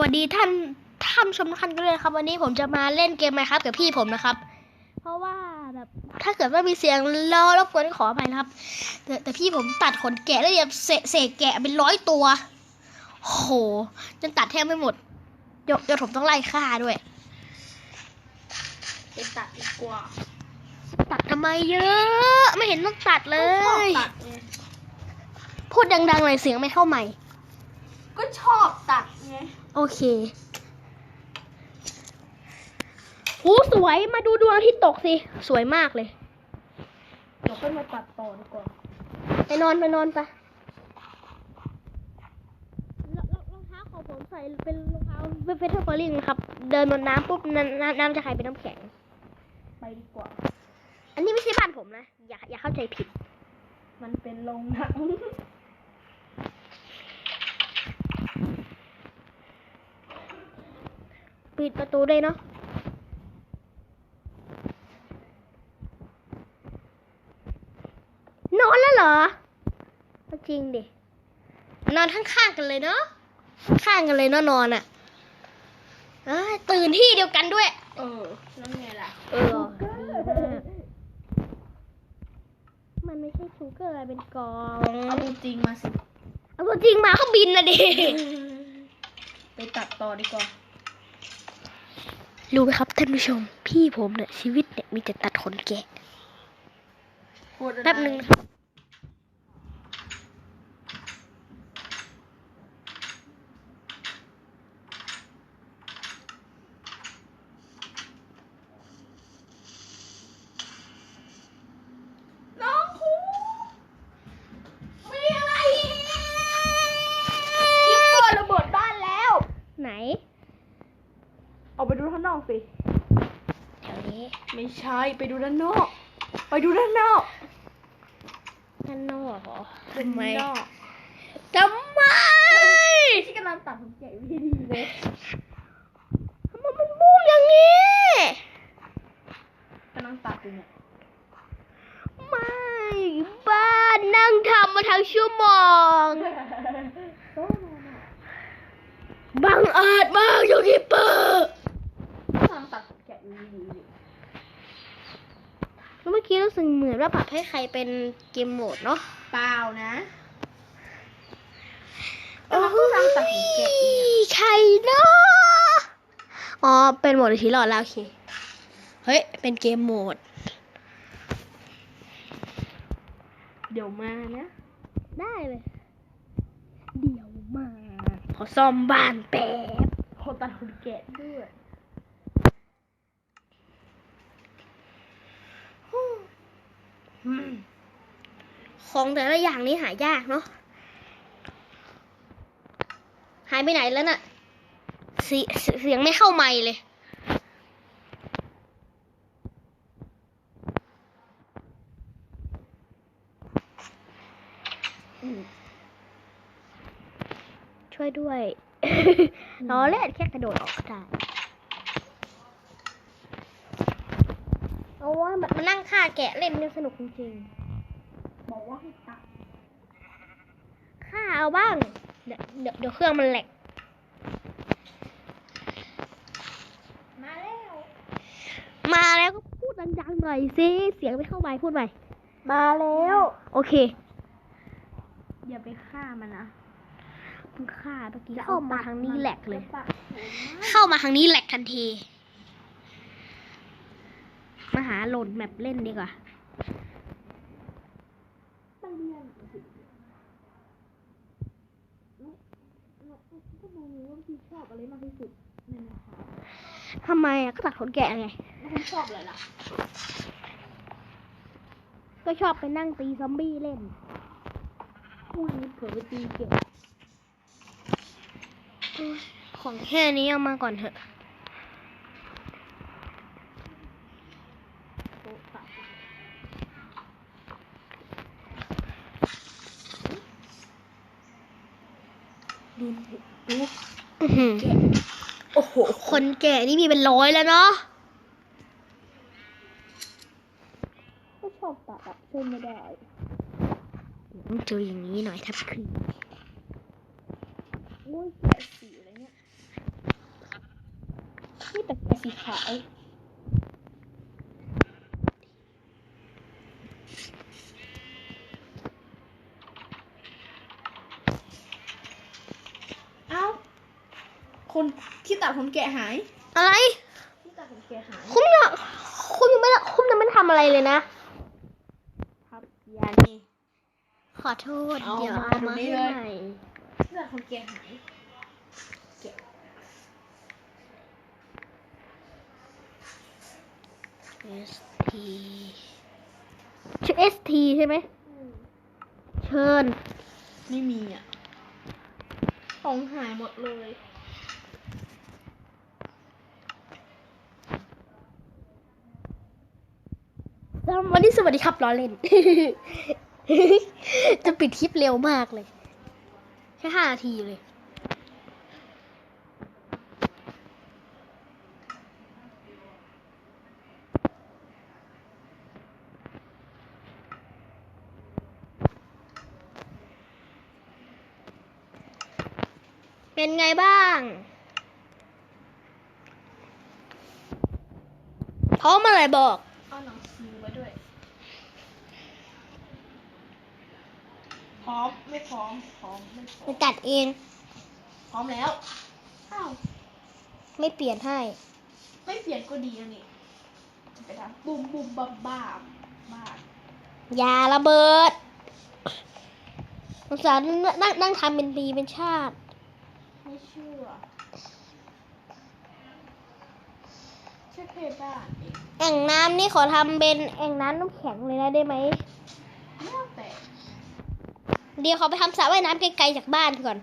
วัสดีท่านท่านผู้ชมทุกท่านกันเลยนะครับ วันนี้ผมจะมาเล่นเกมไหมครับกับพี่ผมนะครับ เพราะว่าแบบถ้าเกิดว่ามีเสียงล้อรบกวนขออภัยนะครับ แต่แต่พี่ผมตัดขนแกะแล้วเนี่ยเสเสกแกะเป็นร้อยตัวโหจนตัดแทบไม่หมดเดี๋ยวเดี๋ยวผมต้องไล่ฆ่าด้วยไปตัดดีกว่า ตัดทำไมเยอะ ไม่เห็นต้องตัดเลก็ชอบยตัดไงพูดดังๆหน่อยเสียงไม่เข้าใหม่ ก็ชอบตัดไง โอเคหูสวยมาดูดวงอาที่ตกสิ สวยมากเลย เดี๋ยวค่อยมาตัดต่อดีกว่า ไปนอนไปนอนไปรองรองเท้าของผมใส่เป็นรองเท้าเฟเทอร์ฟอลลิ่งครับ เดินบนน้ำปุ๊บน้ำน้ำน้ำจะกลายเป็นน้ำแข็ง ไปดีกว่า อันนี้ไม่ใช่บ้านผมนะ อย่าอย่าเข้าใจผิด มันเป็นโรงหนัง ปิดประตูด้วยเนาะนอนแล้วเหรอก็จริงดิ นอนข้างๆกันเลยเนาะ ข้างกันเลยเนาะนอนอะ่ะเอ้ยตื่นที่เดียวกันด้วย เออ นั่นไงล่ะ เออดีมากมันไม่ใช่ชูเกอร์เป็นกอง เอาจริงมาสิ เอาตัวจริงมาเขาบินนะดิ ไปตัดต่อดีกว่า รู้ไหมครับท่านผู้ชม พี่ผมเนี่ยชีวิตเนี่ยมีแต่ตัดขนแกะพูดอะไรแป๊บหนึ่งนะครับ อกไปดูข้างนอกสิแถวนี้ไม่ใช่ไปดูด้านนอก ไปดูด้านนอกด้านนอกเหรอด้านนอกทำไมที่กำลังตัดผมแกะวิธีดีเลยทำไมมันบูมอย่างนี้กำลังตัดอยู่เนี่ยไม่บ้านนั่งทำมาทั้งชั่วโมงบังอาจมากยูกิเปอร์ กำลังตัดผมแกะวิธีดีอยู่ เมื่อ กี้รู้สึกเหมือนว่าปรับให้ใครเป็นเกมโหมดเนาะเปล่านะกำลังกำลังตัดผมแกะอยู่เนี่ยใครเนาะอ๋อ เป็นโหมดที่หลอดแล้วโอเคเฮ้ย เป็นเกมโหมด เดี๋ยวมานะ ได้เลย เดี๋ยวมา ขอซ่อมบ้านแป๊บขอตัดผมแกะด้วย ของแต่ละอย่างนี้หายากเนาะ หายไปไหนแล้วน่ะเสียเสียงไม่เข้าไมค์เลย ช่วยด้วยล้อเล่นแค่กระโดดออกได้ โอ้ยแบบมานั่งฆ่าแกะเล่นเนี่ยสนุกจริงๆ บอกว่าให้ตัดค่าเอาบ้าง เดี๋ยวเดี๋ยวเดี๋ยวเครื่องมันแหลก มาแล้ว มาแล้วก็พูดดังๆหน่อยสิ เสียงไม่เข้าไปพูดใหม่ มาแล้ว โอเค อย่าไปฆ่ามันนะเพิ่งฆ่าเมื่อกี้เข้ามาทางนี้แหลกเลยจะตัดผมนะเข้ามาทางนี้แหลกทันที มาหาโหลดแมปเล่นดีกว่าตั้งเรียนสิก็มองว่าพี่ชอบอะไรมากที่สุดในนะคะทำไมอะก็ตัดขนแกะไงแล้วคุณชอบอะไรล่ะ ก็ชอบไปนั่งตีซอมบี้เล่นพูดนี้เผื่อไปตีเก่งของแค่นี้เอามาก่อนเถอะ โอ้โห คนแก่นี่มีเป็นร้อยแล้วเนาะก็ชอบตัดอะช่วยไม่ได้ต้องเจออย่างนี้หน่อยทับขึ้นโอ้ยแก่สีอะไรเนี่ยนี่แต่แก่สีขาว คนที่ตัดขนแกะหาย อะไร ที่ตัดขนแกะหาย คุณเนี่ยคุณยังไม่ได้คุณยังไม่ทำอะไรเลยนะครับยานี่ขอโทษเอาเดี๋ยวมาเอามาเดี๋ยวนี้ให้เลย ใหม่ ที่ตัดขนแกะหาย S T ชื่อ S T ใช่ไหม เชิญ ไม่มีอะ ของหายหมดเลย วันนี้สวัสดีครับล้อเล่น จะปิดคลิปเร็วมากเลย แค่ห้านาทีเลย เป็นไงบ้างพร้อมอะไรบอก เอาหนังสือมาด้วย พร้อมไม่พร้อมพร้อมไม่พร้อไปมตัดเอง พร้อมแล้วอ้าวไม่เปลี่ยนให้ ไม่เปลี่ยนก็ดีแล้วนี่จะไปทำบุมบุมบับบ้าบบ้าอย่าระเบิดสงสารนั่งนั่งทำเป็นปีเป็นชาติ ไม่เชื่อใช่เพศบ้านเอง แอ่งน้ำนี่ขอทำเป็นแอ่งน้ำน้ำแข็งเลยนะได้ไหมแล้วแต่ เดี๋ยวขอไปทำสระว่ายน้ำไกลๆจากบ้านก่อน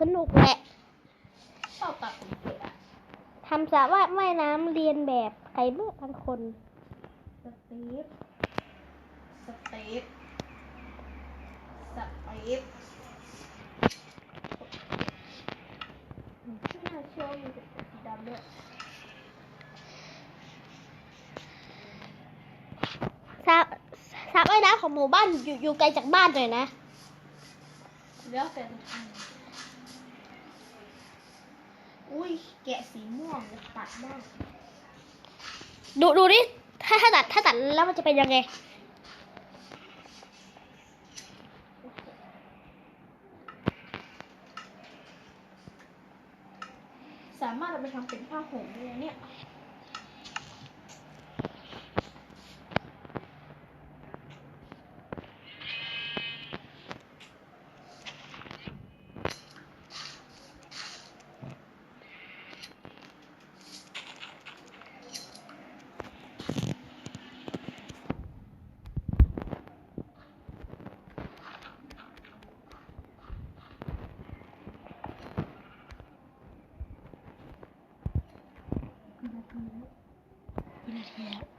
สนุกแหละชอบตัดผมเกะอะทำสระว่ายน้ำเรียนแบบใครเมื่อบางคนสตีฟสตีฟสตีฟไม่น่าเชื่อว่ามีแต่สีดำด้วย สระสระว่ายน้ำของหมู่บ้านอยู่อยู่ไกลจากบ้านหน่อยนะแล้วแต่จะทำอุ้ยแกะสีม่วงจะตัดบ้างดูดูดิถ้าถ้าตัดถ้าตัดแล้วมันจะเป็นยังไงสามารถเอาไปทำเป็นผ้าห่มได้เลยเนี่ย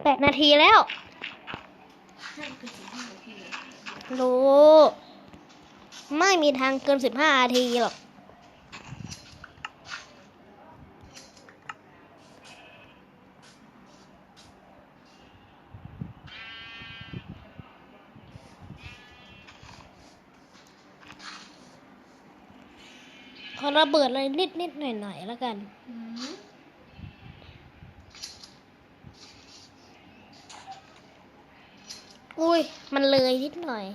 แป ดนาทีแล้ว รู้ ไม่มีทางเกินสิบห้านาทีหรอก ขอระเบิดเลยนิดนิดหน่อยหน่อยๆแล้วกัน อืม อุ้ย มันเลยนิดหน่อย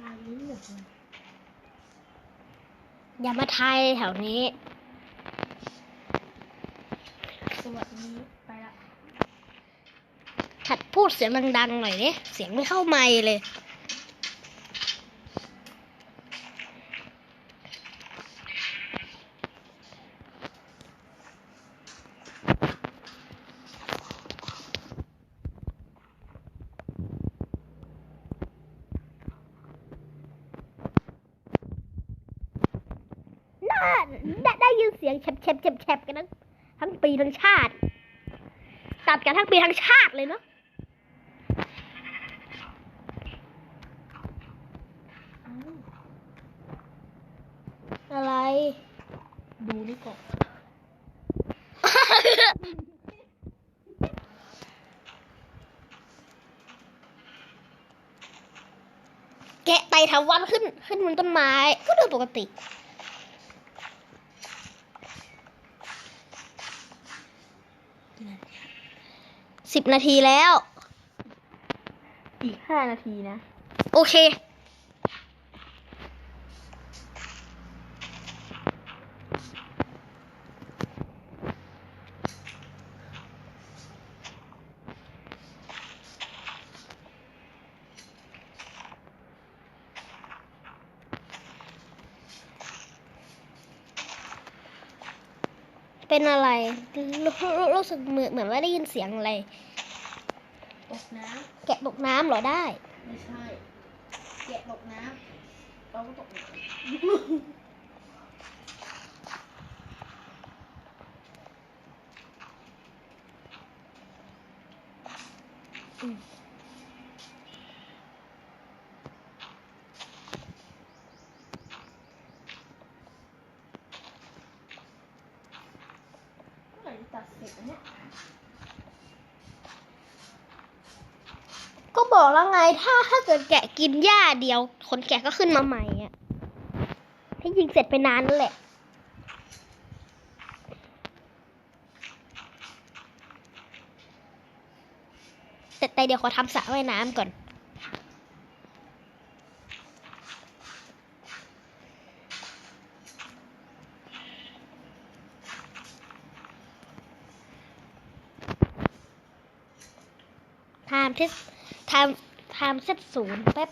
อันนี้เหรออย่ามาไทยแถวนี้ สวัสดีไปละ ขัดพู ดเสียงดังๆหน่อยเนี่ยเสียงไม่เข้าไมค์เลย น่าได้ได้ยินเสียงแฉบแฉบแฉบแฉบกันทั้งทั้งปีทั้งชาติ ตัดกันทั้งปีทั้งชาติเลยเนาะ อะไร ดูนี่ ก่อนแกะไต่ถาวันขึ้น ขึ้นบนต้นไม้ ก็เดินปกติ สิบนาทีแล้ว อีกห้านาทีนะ โอเค เป็นอะไร รู้สึกเหมือนเหมือนว่าได้ยินเสียงอะไรตกน้แกะตกน้ำเหรอได้ ไม่ใช่แกะตกน้ำเราก็ตกน้ำเมื่อไหร่จะตัดเสร็จอันเนี้ย ก็บอกแล้วไงถ้าถ้าเกิดแกะกินหญ้าเดียวขนแกะก็ขึ้นมาใหม่อะที่ยิงเสร็จไปนานนั่นแหละแต่แต่เดี๋ยวขอทำสระว่ายน้ำก่อนไทม์เทสไทม์ไทม์เซตศูนย์แป๊บ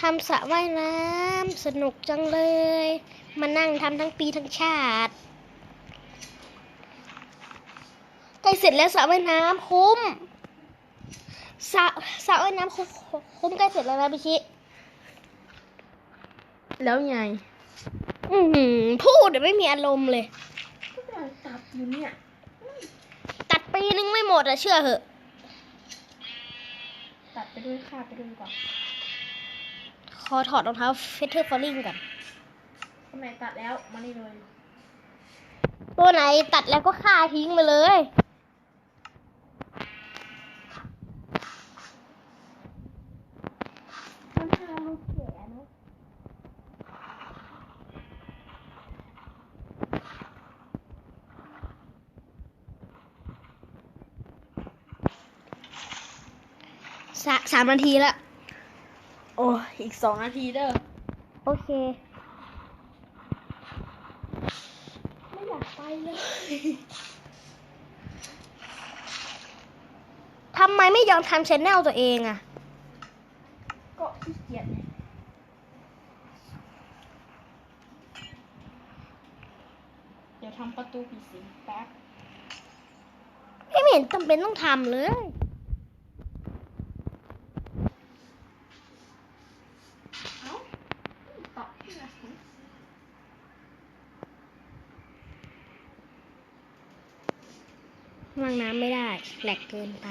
ทำสระว่ายน้ำสนุกจังเลย มานั่งทำทั้งปีทั้งชาติ ใกล้เสร็จแล้วสระว่ายน้ำคุ้มสระสระว่ายน้ำคุ้มคุ้มใกล้เสร็จแล้วนะพี่ชิแล้วไง อือหือพูดเดี๋ยวไม่มีอารมณ์เลย ก็กำลังตัดอยู่เนี่ยตัดปีนึงไม่หมดอะเชื่อเหอะ ตัดไปด้วยค่าไปด้วยดีกว่าขอถอดรองเท้าเฟเธอร์ฟอลลิงก่อนทำไมตัดแล้วมานี่เลย ตัวไหนตัดแล้วก็ฆ่าทิ้งไปเลย มันทำลูกแก่เนอะ สะสามนาทีละ โอ้ยอีกสองนาทีเด้อ โอเค ไม่อยากไปเลยทำไมไม่ยอมทำชแนลตัวเองอะก็ขี้เกียจไงเดี๋ยวทำประตูผีสิงแป๊บ ไม่เห็นจำเป็นต้องทำเลย เอ้าต่อที่ไหน วางน้ำไม่ได้แหลกเกินไป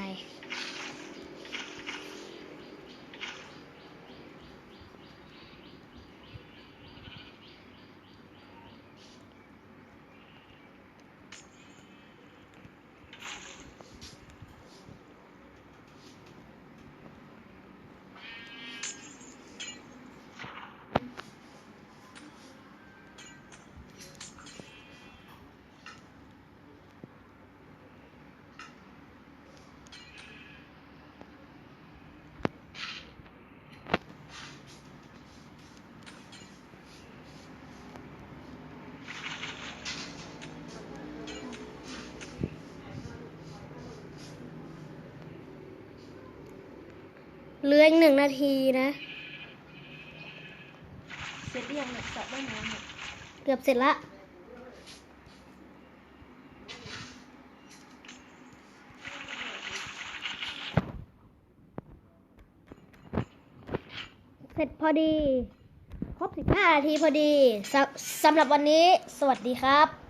เลืออีหนึ่งนาทีนะ เสร็จเรียงเสระว่ด้ำเเกือบเสร็จละ เสร็จพอดี ครบ15นาทีพอดีสสำหรับวันนี้สวัสดีครับ